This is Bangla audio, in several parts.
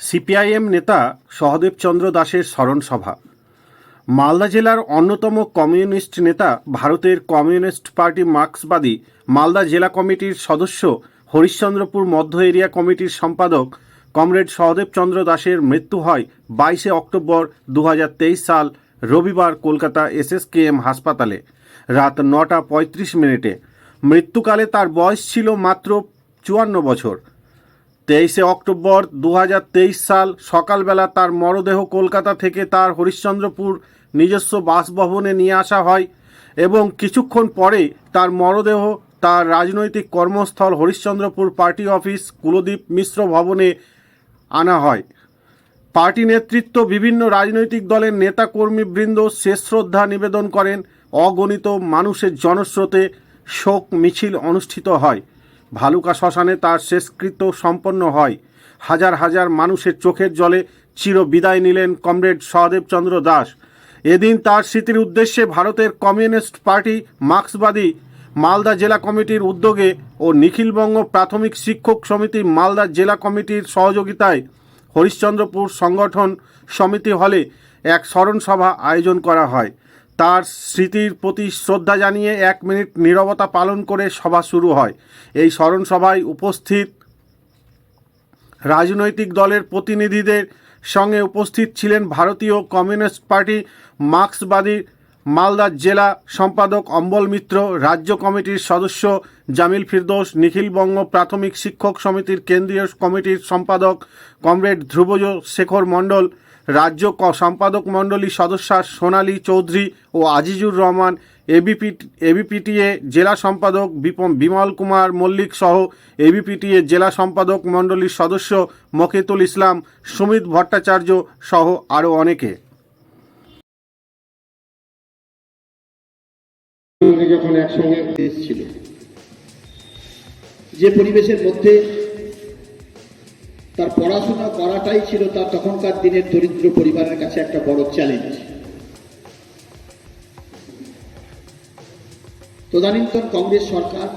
সিপিআইএম নেতা সহদেবচন্দ্র দাসের স্মরণ সভা। মালদা জেলার অন্যতম কমিউনিস্ট নেতা ভারতের কমিউনিস্ট পার্টি মার্ক্সবাদী মালদা জেলা কমিটির সদস্য হরিশ্চন্দ্রপুর মধ্য এরিয়া কমিটির সম্পাদক কমরেড সহদেবচন্দ্র দাসের মৃত্যু হয় বাইশে অক্টোবর দু হাজার তেইশ সাল রবিবার কলকাতা এসএসকেএম হাসপাতালে, রাত নটা পঁয়ত্রিশ মিনিটে। মৃত্যুকালে তার বয়স ছিল মাত্র চুয়ান্ন বছর। তেইশে অক্টোবর দু হাজার তেইশ সাল সকালবেলা তার মরদেহ কলকাতা থেকে তার হরিশ্চন্দ্রপুর নিজস্ব বাসভবনে নিয়ে আসা হয় এবং কিছুক্ষণ পরে তার মরদেহ তার রাজনৈতিক কর্মস্থল হরিশ্চন্দ্রপুর পার্টি অফিস কুলদীপ মিশ্র ভবনে আনা হয়। পার্টি নেতৃত্ব বিভিন্ন রাজনৈতিক দলের নেতাকর্মীবৃন্দ শেষ শ্রদ্ধা নিবেদন করেন। অগণিত মানুষের জনস্রোতে শোক মিছিল অনুষ্ঠিত হয়। ভালুকা শ্মশানে তার শেষকৃত্য সম্পন্ন হয়। হাজার হাজার মানুষের চোখের জলে চির বিদায় নিলেন কমরেড সহদেবচন্দ্র দাস। এদিন তার স্মৃতির উদ্দেশ্যে ভারতের কমিউনিস্ট পার্টি মার্ক্সবাদী মালদা জেলা কমিটির উদ্যোগে ও নিখিলবঙ্গ প্রাথমিক শিক্ষক সমিতি মালদা জেলা কমিটির সহযোগিতায় হরিশ্চন্দ্রপুর সংগঠন সমিতি হলে এক স্মরণসভা আয়োজন করা হয়। তার স্মৃতির প্রতি শ্রদ্ধা জানিয়ে এক মিনিট নীরবতা পালন করে সভা শুরু হয়। এই স্মরণ সভায় উপস্থিত রাজনৈতিক দলের প্রতিনিধিদের সঙ্গে উপস্থিত ছিলেন ভারতীয় কমিউনিস্ট পার্টি মার্ক্সবাদী মালদা জেলা সম্পাদক অম্বল মিত্র, রাজ্য কমিটির সদস্য জামিল ফিরদোস নিখিলবঙ্গ প্রাথমিক শিক্ষক সমিতির কেন্দ্রীয় কমিটির সম্পাদক কমরেড ধ্রুবজ শেখর মণ্ডল রাজ্য সম্পাদক মণ্ডলী সদস্যা সোনালী চৌধুরী ও আজিজুর রহমান, এবিপি, এবিপিটিএ জেলা সম্পাদক বিপম- বিমল কুমার মল্লিক সহ এবিপিটিএ জেলা সম্পাদক মণ্ডলীর সদস্য মকিতুল ইসলাম, সুমিত ভট্টাচার্য সহ আরও অনেকে। যখন একসঙ্গে যে পরিবেশের মধ্যে তার পড়াশোনা করাটাই ছিল তার তখনকার দিনের দরিদ্র পরিবারের কাছে একটা বড় চ্যালেঞ্জ তদানীন্তন কংগ্রেস সরকার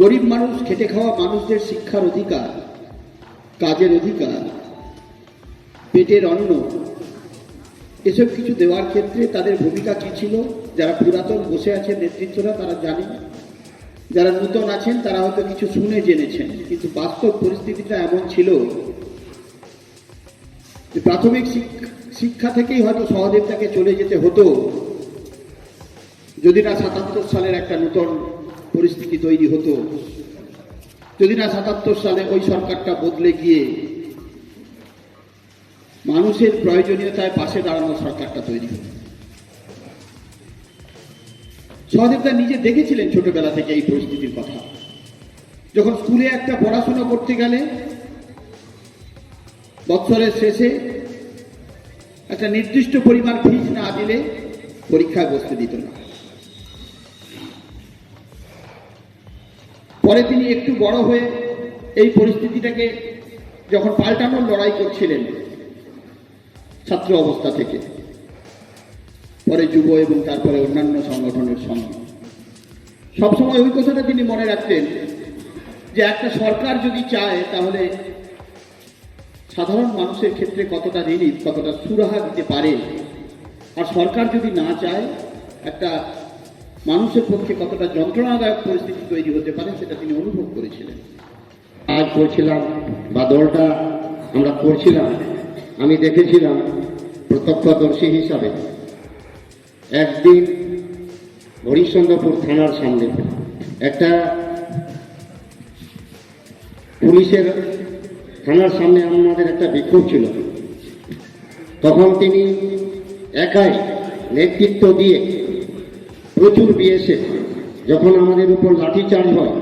গরিব মানুষ, খেটে খাওয়া মানুষদের শিক্ষার অধিকার, কাজের অধিকার, পেটের অন্ন, এসব কিছু দেওয়ার ক্ষেত্রে তাদের ভূমিকা কী ছিল? যারা পুরাতন বসে আছে নেতৃত্বরা তারা জানেন। যারা নূতন আছেন, তারা হয়তো কিছু শুনে জেনেছেন, কিন্তু বাস্তব পরিস্থিতিটা এমন ছিল যে প্রাথমিক শিক্ষা থেকেই হয়তো সহদেবতাকে চলে যেতে হতো। যদি না সাতাত্তর সালের একটা নূতন পরিস্থিতি তৈরি হতো, যদি না সাতাত্তর সালে ওই সরকারটা বদলে গিয়ে মানুষের প্রয়োজনীয়তায় পাশে দাঁড়ানো সরকারটা তৈরি হলো সহদেবদা নিজে দেখেছিলেন ছোটবেলা থেকে এই পরিস্থিতির কথা। যখন স্কুলে একটা পড়াশোনা করতে গেলে, বৎসরের শেষে একটা নির্দিষ্ট পরিমাণ ফিস না দিলে পরীক্ষায় বসতে দিত না। পরে তিনি একটু বড় হয়ে এই পরিস্থিতিটাকে যখন পাল্টানোর লড়াই করছিলেন, ছাত্র অবস্থা থেকে, পরে যুব এবং তারপরে অন্যান্য সংগঠনের সবসময় ওই কথাটা তিনি মনে রাখতেন যে একটা সরকার যদি চায়, তাহলে সাধারণ মানুষের ক্ষেত্রে কতটা রিলিফ কতটা সুরাহা দিতে পারে? আর সরকার যদি না চায়, একটা মানুষের পক্ষে কতটা যন্ত্রণাদায়ক পরিস্থিতি তৈরি হতে পারে, সেটা তিনি অনুভব করেছিলেন। আজ করছিলাম বা দলটা আমরা করছিলাম আমি দেখেছিলাম প্রত্যক্ষদর্শী হিসাবে। একদিন হরিশ্চন্দ্রপুর থানার সামনে। একটা পুলিশের থানার সামনে আমাদের একটা বিক্ষোভ ছিল। তখন তিনি একাই নেতৃত্ব দিয়ে প্রচুর বিএসএফ, যখন আমাদের উপর লাঠিচার্জ হয়,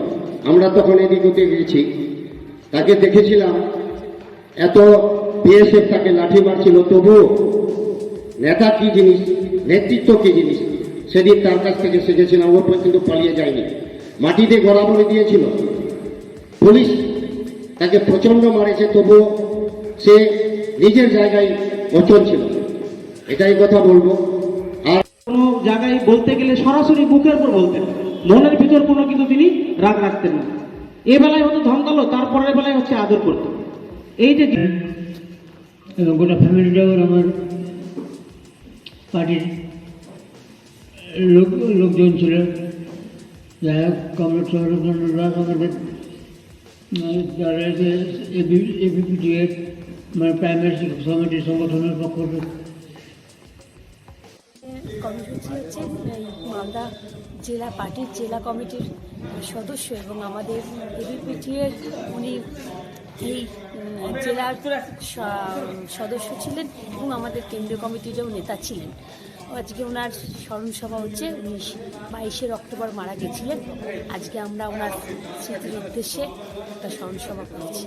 আমরা তখন এদিক ওদিক গেছি। তাকে দেখেছিলাম, এত বিএসএফ তাকে লাঠি মারছিল, তবুও নেতা কি জিনিস, নেতৃত্ব কি জিনিস? সেদিন তার কাছ থেকে শিখেছিলাম ওর কিন্তু পালিয়ে যায়নি। মাটিতে গড়াগড়ি দিয়েছিল পুলিশ তাকে প্রচণ্ড মারেছে তবুও সে নিজের জায়গায় অচল ছিল। এটাই কথা বলব। আর কোনো জায়গায় বলতে গেলে সরাসরি বুকের উপর বলতেন মনের ভিতর কোনো কিন্তু তিনি রাগ রাখতেন না। এ বেলায় হয়তো ধমকালো তারপরের বেলায় হচ্ছে আদর করতো। এই যে গোটা ফ্যামিলিটাও আমার পার্টির লোক, লোকজন ছিল। যাই হোক, কমরেড সৌরচন্দ্র দাস আমাদের যারা এবিপিটি এর মানে প্রাইমারি সমিতির সংগঠনের পক্ষ থেকে। কর্মসূচি হচ্ছে মালদা জেলা পার্টির জেলা কমিটির সদস্য এবং আমাদের এবিপিটি এর উনি এই জেলার সদস্য ছিলেন এবং আমাদের কেন্দ্রীয় কমিটিরও নেতা ছিলেন। আজকে ওনার স্মরণসভা হচ্ছে উনিশ বাইশের অক্টোবর মারা গেছিলেন। আজকে আমরা ওনার স্মৃতির উদ্দেশ্যে একটা স্মরণসভা করেছি।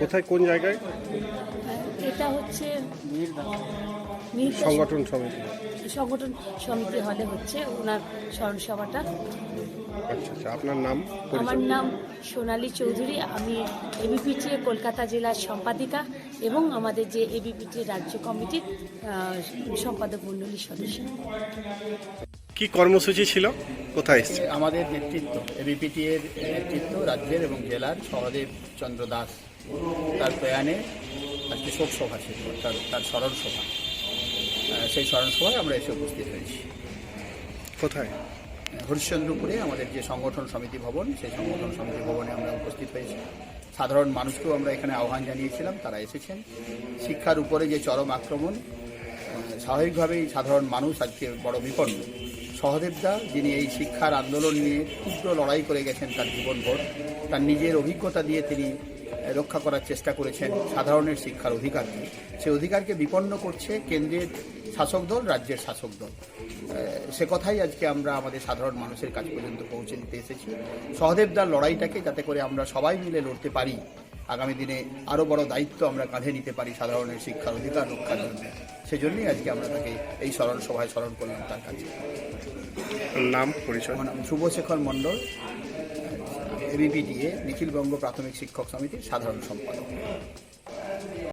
কোথায় কোন জায়গায়? এটা হচ্ছে সংগঠন সমিতি। সংগঠন সমিতি হলে হচ্ছে ওনার স্মরণসভাটা। আচ্ছা আচ্ছা আপনার নাম আমার নাম সোনালী চৌধুরী আমি এবিপিটি কলকাতা জেলার সম্পাদিকা এবং আমাদের যে এবিপিটি রাজ্য কমিটির সম্পাদক মণ্ডলীর সদস্য। কি কর্মসূচি ছিল? কোথায় এসছে? আমাদের নেতৃত্ব এবিপিটি এর নেতৃত্ব রাজ্যের এবং জেলার সহদেব চন্দ্র দাস তার প্রয়াণে আজকে শোক সভা ছিল তার তার স্মরণ সভা সেই স্মরণ সভায় আমরা এসে উপস্থিত হয়েছি। কোথায়? হরিশ্চন্দ্রপুরে আমাদের যে সংগঠন সমিতি ভবন সেই সংগঠন সমিতি ভবনে আমরা উপস্থিত হয়েছি। সাধারণ মানুষকেও আমরা এখানে আহ্বান জানিয়েছিলাম তারা এসেছেন। শিক্ষার উপরে যে চরম আক্রমণ স্বাভাবিকভাবেই সাধারণ মানুষ আজকে বড় বিপন্ন। সহদেবদা, যিনি এই শিক্ষার আন্দোলন নিয়ে তীব্র লড়াই করে গেছেন তার জীবনভর, তার নিজের অভিজ্ঞতা দিয়ে তিনি রক্ষা করার চেষ্টা করেছেন সাধারণের শিক্ষার অধিকারকে। সেই অধিকারকে বিপন্ন করছে কেন্দ্রের শাসক দল, রাজ্যের শাসক দল। সে কথাই আজকে আমরা আমাদের সাধারণ মানুষের কাছ পর্যন্ত পৌঁছে দিতে এসেছি। সহদেবদার লড়াইটাকে যাতে করে আমরা সবাই মিলে লড়তে পারি আগামী দিনে আরও বড় দায়িত্ব আমরা কাঁধে নিতে পারি সাধারণের শিক্ষার অধিকার রক্ষার জন্য। সেজন্যই আজকে আমরা তাকে এই স্মরণ সভায় স্মরণ করলাম তার কাছে। নাম পরিচয়? আমার নাম শুভশেখর মণ্ডল। এবিপিডিএ নিখিলবঙ্গ প্রাথমিক শিক্ষক সমিতির সাধারণ সম্পাদক।